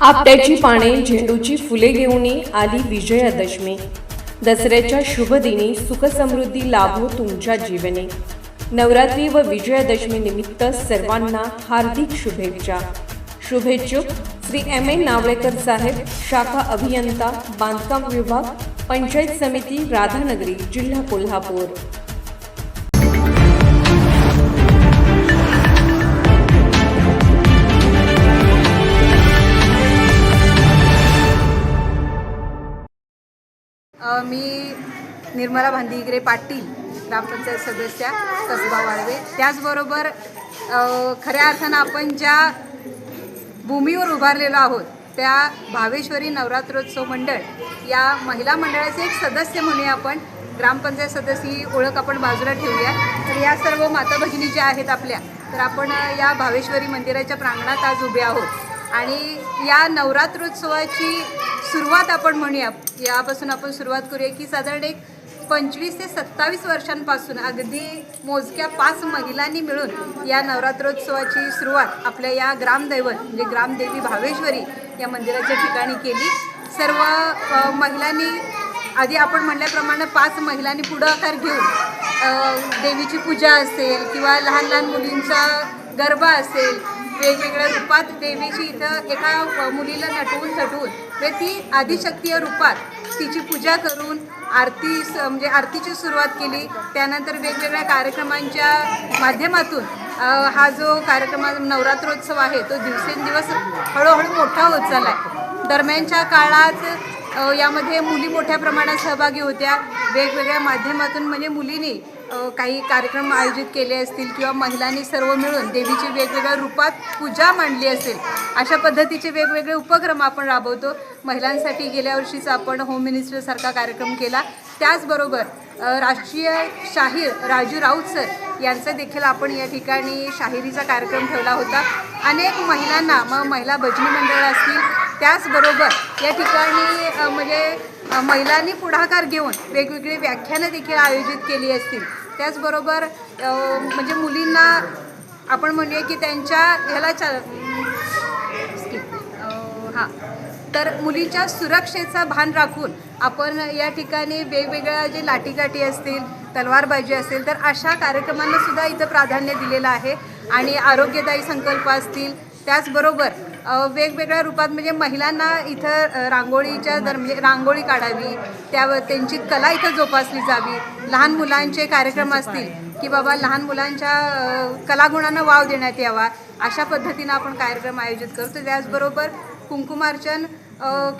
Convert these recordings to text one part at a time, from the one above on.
आपट्याची पाने झेंडूची फुले घेऊन आली विजयादशमी. दसऱ्याच्या शुभदिनी सुखसमृद्धी लाभो तुमच्या जीवने. नवरात्री व विजयादशमी निमित्त सर्वांना हार्दिक शुभेच्छा. शुभेच्छुक श्री एम ए नावळेकर साहेब शाखा अभियंता बांधकाम विभाग पंचायत समिती राधानगरी जिल्हा कोल्हापूर. मी निर्मला भांदिगिरे पाटील ग्रामपंचायत सदस्या कसबा वाळवे. त्याचबरोबर खऱ्या अर्थानं आपण ज्या भूमीवर उभारलेलो आहोत त्या भावेश्वरी नवरात्रोत्सव मंडळ या महिला मंडळाचे एक सदस्य म्हणूया आपण. ग्रामपंचायत सदस्य ही ओळख आपण बाजूला ठेवूया. तर या सर्व माता भगिनी ज्या आहेत आपल्या तर आपण या भावेश्वरी मंदिराच्या प्रांगणात आज उभे आहोत. आणि या नवरात्रोत्सवाची सुरुवात आपण म्हणूया. यापासून आपण सुरुवात करूया की साधारण एक पंचवीस ते सत्तावीस वर्षांपासून अगदी मोजक्या पाच महिलांनी मिळून या नवरात्रोत्सवाची सुरुवात आपल्या या ग्रामदैवत म्हणजे ग्रामदेवी भावेश्वरी या मंदिराच्या ठिकाणी केली. सर्व महिलांनी आधी आपण म्हटल्याप्रमाणे पाच महिलांनी पुढाकार घेऊन देवीची पूजा असेल किंवा लहान लहान मुलींचा गरबा असेल वेगवेगळ्या रूपात देवीची इथं एका मुलीला नटवून सटवून व ती आदिशक्तीय रूपात तिची पूजा करून आरती स- म्हणजे आरतीची सुरुवात केली. त्यानंतर वेगवेगळ्या कार्यक्रमांच्या माध्यमातून हा जो कार्यक्रम नवरात्रोत्सव आहे तो दिवसेंदिवस हळूहळू मोठा होत चालला आहे दरम्यानच्या काळात यामध्ये मुली मोठ्या प्रमाणात सहभागी होत्या. वेगवेगळ्या माध्यमातून म्हणजे मुलींनी काही कार्यक्रम आयोजित केले असतील किंवा महिलांनी सर्व मिळून देवीची वेगवेगळ्या रूपात पूजा मांडली असेल अशा पद्धतीचे वेगवेगळे उपक्रम आपण राबवतो. महिलांसाठी गेल्या वर्षीचा आपण होम मिनिस्टरसारखा कार्यक्रम केला. त्याचबरोबर राष्ट्रीय शाहीर राजू राऊत सर यांचा देखील आपण या ठिकाणी शाहिरीचा कार्यक्रम ठेवला होता. अनेक महिलांना मग महिला भजनी मंडळ असतील त्याचबरोबर या ठिकाणी म्हणजे महिलांनी पुढाकार घेऊन वेगवेगळी व्याख्यानं देखील आयोजित केली असतील. त्याचबरोबर म्हणजे मुलींना आपण म्हणूया की त्यांच्या ह्याला चा हां. तर मुलींच्या सुरक्षेचा भान राखून आपण या ठिकाणी वेगवेगळ्या जे लाठीकाठी असतील तलवारबाजी असेल तर अशा कार्यक्रमांना सुद्धा इथं प्राधान्य दिलेलं आहे. आणि आरोग्यदायी संकल्प असतील. त्याचबरोबर वेगवेगळ्या रूपात म्हणजे महिलांना इथं रांगोळीच्या दर म्हणजे रांगोळी काढावी त्यावर त्यांची कला इथं जोपासली जावी. लहान मुलांचे कार्यक्रम असतील की बाबा लहान मुलांच्या कलागुणांना वाव देण्यात यावा अशा पद्धतीनं आपण कार्यक्रम आयोजित करतो त्याचबरोबर कुंकुमार्चन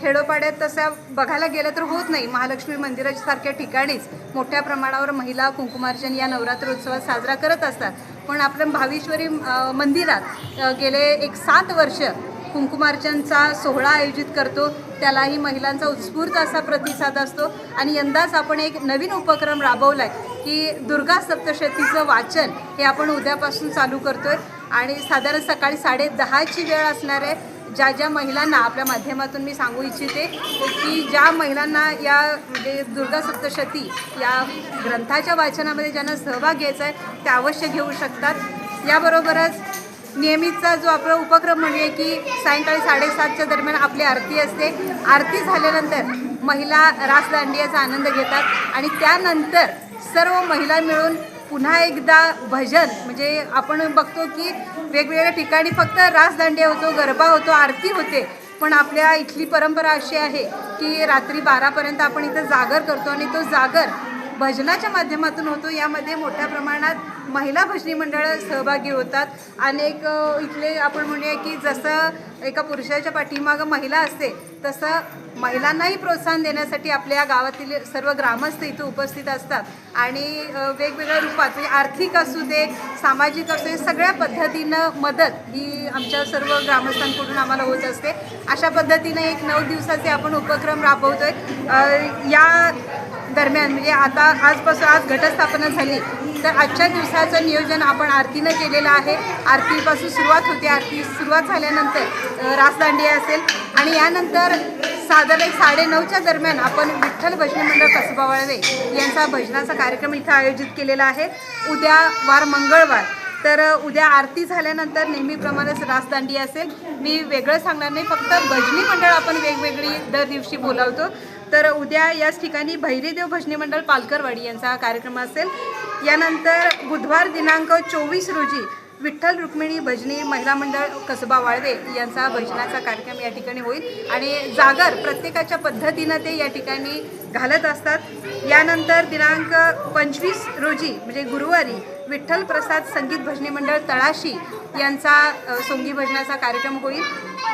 खेडोपाड्यात तसं बघायला गेलं तर होत नाही. महालक्ष्मी मंदिरासारख्या ठिकाणीच मोठ्या प्रमाणावर महिला कुंकुमार्चन या नवरात्रोत्सवात साजरा करत असतात. पण आपण भावेश्वरी मंदिरात गेले एक सात वर्ष कुंकुमार्चनचा सोहळा आयोजित करतो. त्यालाही महिलांचा उत्स्फूर्त असा प्रतिसाद असतो. आणि यंदाच आपण एक नवीन उपक्रम राबवला आहे की दुर्गा सप्तशतीचं वाचन हे आपण उद्यापासून चालू करतो आहे आणि साधारण सकाळी साडे दहाची वेळ असणार आहे. ज्या ज्या महिलांना आपल्या माध्यमातून मी सांगू इच्छिते की ज्या महिलांना या म्हणजे दुर्गा सप्तशती या ग्रंथाच्या वाचनामध्ये ज्यांना सहभाग घ्यायचा आहे त्या अवश्य घेऊ शकतात. याबरोबरच नियमितचा जो आपला उपक्रम म्हणूया की सायंकाळी साडेसातच्या दरम्यान आपली आरती असते. आरती झाल्यानंतर महिला रासदांडियाचा आनंद घेतात आणि त्यानंतर सर्व महिला मिळून पुन्हा एकदा भजन म्हणजे आपण बघतो की वेगवेगळ्या ठिकाणी फक्त रासदांडिया होतो गरबा होतो आरती होते पण आपल्या इथली परंपरा अशी आहे की रात्री बारापर्यंत आपण इथं जागर करतो आणि तो जागर भजनाच्या माध्यमातून होतो. यामध्ये मोठ्या प्रमाणात महिला भजनी मंडळं सहभागी होतात. अनेक इथले आपण म्हणूया की जसं एका पुरुषाच्या पाठीमागं महिला असते तसं महिलांनाही प्रोत्साहन देण्यासाठी आपल्या गावातील सर्व ग्रामस्थ इथं उपस्थित असतात. आणि वेगवेगळ्या रूपात म्हणजे आर्थिक असू दे सामाजिक असू दे सगळ्या पद्धतीनं मदत ही आमच्या सर्व ग्रामस्थांकडून आम्हाला होत असते. अशा पद्धतीनं एक नऊ दिवसाचे आपण उपक्रम राबवतोय. आहे या दरम्यान म्हणजे आता आजपासून आज घटस्थापना झाली तर आजच्या दिवसाचं नियोजन आपण आरतीनं केलेलं आहे. आरतीपासून सुरुवात होते. आरती सुरुवात झाल्यानंतर अ, रासदांडिया असेल. आणि यानंतर साधारण एक साडेनऊच्या दरम्यान आपण विठ्ठल भजनी मंडळ कसबा वळवे यांचा भजनाचा कार्यक्रम इथं आयोजित केलेला आहे. उद्या वार मंगळवार. तर उद्या आरती झाल्यानंतर नेहमीप्रमाणेच रासदांडी असेल. मी वेगळं सांगणार नाही. फक्त भजनी मंडळ आपण वेगवेगळी दर दिवशी बोलावतो. तर उद्या याच ठिकाणी भैरीदेव भजनी मंडळ पालकरवाडी यांचा हा कार्यक्रम असेल. यानंतर बुधवार दिनांक चोवीस रोजी विठ्ठल रुक्मिणी भजनी महिला मंडळ कसबा वाळवे यांचा भजनाचा कार्यक्रम या ठिकाणी होईल. आणि जागर प्रत्येकाच्या पद्धतीनं ते या ठिकाणी घालत असतात. यानंतर दिनांक पंचवीस रोजी म्हणजे गुरुवारी विठ्ठल प्रसाद संगीत भजनी मंडळ तळाशी यांचा सोंगी भजनाचा कार्यक्रम होईल.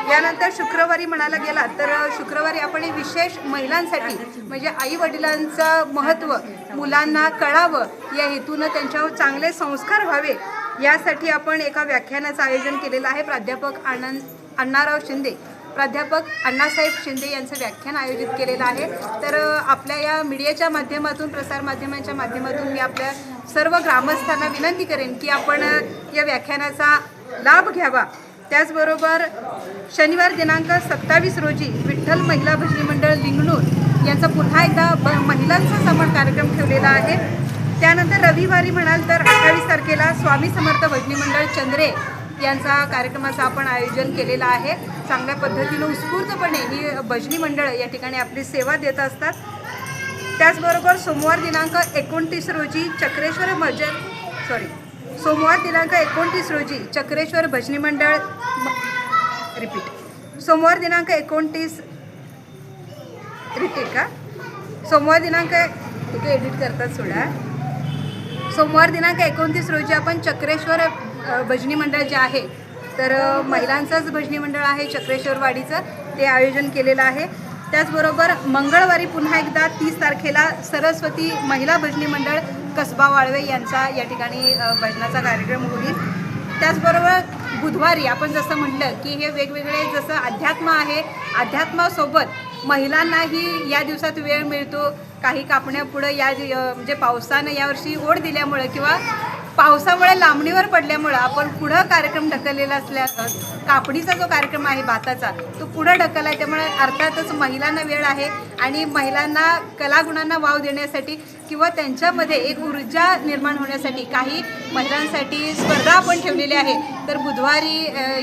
यानंतर शुक्रवारी म्हणायला गेला तर शुक्रवारी आपण विशेष महिलांसाठी म्हणजे आई वडिलांचं महत्त्व मुलांना कळावं या हेतूनं त्यांच्यावर चांगले संस्कार व्हावे यासाठी आपण एका व्याख्यानाचं आयोजन केलेलं आहे. प्राध्यापक आनंद अण्णाराव शिंदे. प्राध्यापक अण्णासाहेब शिंदे यांचं व्याख्यान आयोजित केलेलं आहे. तर आपल्या या मीडियाच्या माध्यमातून प्रसारमाध्यमांच्या माध्यमातून मी आपल्या सर्व ग्रामस्थांना विनंती करेन की आपण या व्याख्यानाचा लाभ घ्यावा. त्याचबरोबर शनिवार दिनांक सत्तावीस रोजी विठ्ठल महिला भजनी मंडळ लिंगणूर यांचा पुन्हा एकदा ब महिलांचा समान कार्यक्रम ठेवलेला आहे. त्यानंतर रविवारी म्हणाल तर अठ्ठावीस तारखेला स्वामी समर्थ भजनी मंडळ चंद्रे यांचा कार्यक्रमाचं आपण आयोजन केलेलं आहे. चांगल्या पद्धतीनं उत्स्फूर्तपणे ही भजनी मंडळ या ठिकाणी आपली सेवा देत असतात. त्याचबरोबर सोमवार दिनांक एकोणतीस रोजी चक्रेश्वर भजन सॉरी सोमवार दिनांक एकोणतीस रोजी चक्रेश्वर भजनी मंडळ रिपीट सोमवार दिनांक एकोणतीस रिपीट का? सोमवार दिनांक ठीक एडिट करतात सोडा. सोमवार दिनांक एकोणतीस रोजी आपण चक्रेश्वर भजनी मंडळ जे आहे तर महिलांचंच भजनी मंडळ आहे चक्रेश्वरवाडीचं ते आयोजन केलेलं आहे. त्याचबरोबर मंगळवारी पुन्हा एकदा तीस तारखेला सरस्वती महिला भजनी मंडळ कसबा वाळवे यांचा या ठिकाणी भजनाचा कार्यक्रम होईल. त्याचबरोबर बुधवारी आपण जसं म्हटलं की हे वेगवेगळे जसं अध्यात्म आहे अध्यात्मासोबत महिलांनाही या दिवसात वेळ मिळतो. काही कापण्या पुढं या म्हणजे पावसानं यावर्षी ओढ दिल्यामुळं किंवा पावसामुळे लांबणीवर पडल्यामुळं आपण पुढं कार्यक्रम ढकललेला असल्या कापणीचा जो कार्यक्रम आहे भाताचा तो पुढं ढकलला आहे त्यामुळे अर्थातच महिलांना वेळ आहे आणि महिलांना कलागुणांना वाव देण्यासाठी किंवा त्यांच्यामध्ये एक ऊर्जा निर्माण होण्यासाठी काही महिलांसाठी स्पर्धा आपण ठेवलेली आहे तर बुधवारी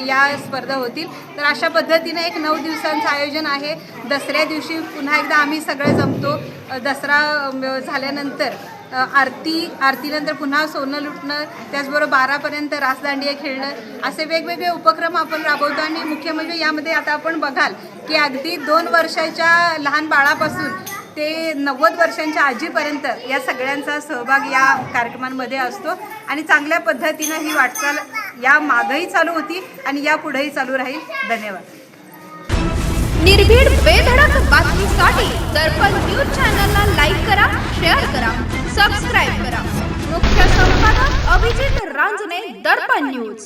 या स्पर्धा होतील. तर अशा पद्धतीनं एक नऊ दिवसांचं आयोजन आहे. दसऱ्या दिवशी पुन्हा एकदा आम्ही सगळे जमतो. दसरा झाल्यानंतर आरती आरतीनंतर पुन्हा सोनं लुटणं त्याचबरोबर बारापर्यंत रासदांडिया खेळणं असे वेगवेगळे उपक्रम आपण राबवतो. आणि मुख्य म्हणजे यामध्ये आता आपण बघाल की अगदी दोन वर्षाच्या लहान बाळापासून ते नव्वद वर्षांच्या आजीपर्यंत या सगळ्यांचा सहभाग या कार्यक्रमांमध्ये असतो. आणि चांगल्या पद्धतीनं ही वाटचाल या मागही चालू होती आणि या पुढेही चालू राहील. धन्यवाद. निर्भीड बेधडक बातमीसाठी दर्पण न्यूज चॅनलला लाईक करा शेअर करा सबस्क्राईब करा. मुख्य संपादक अभिजित रांजणे दर्पण न्यूज.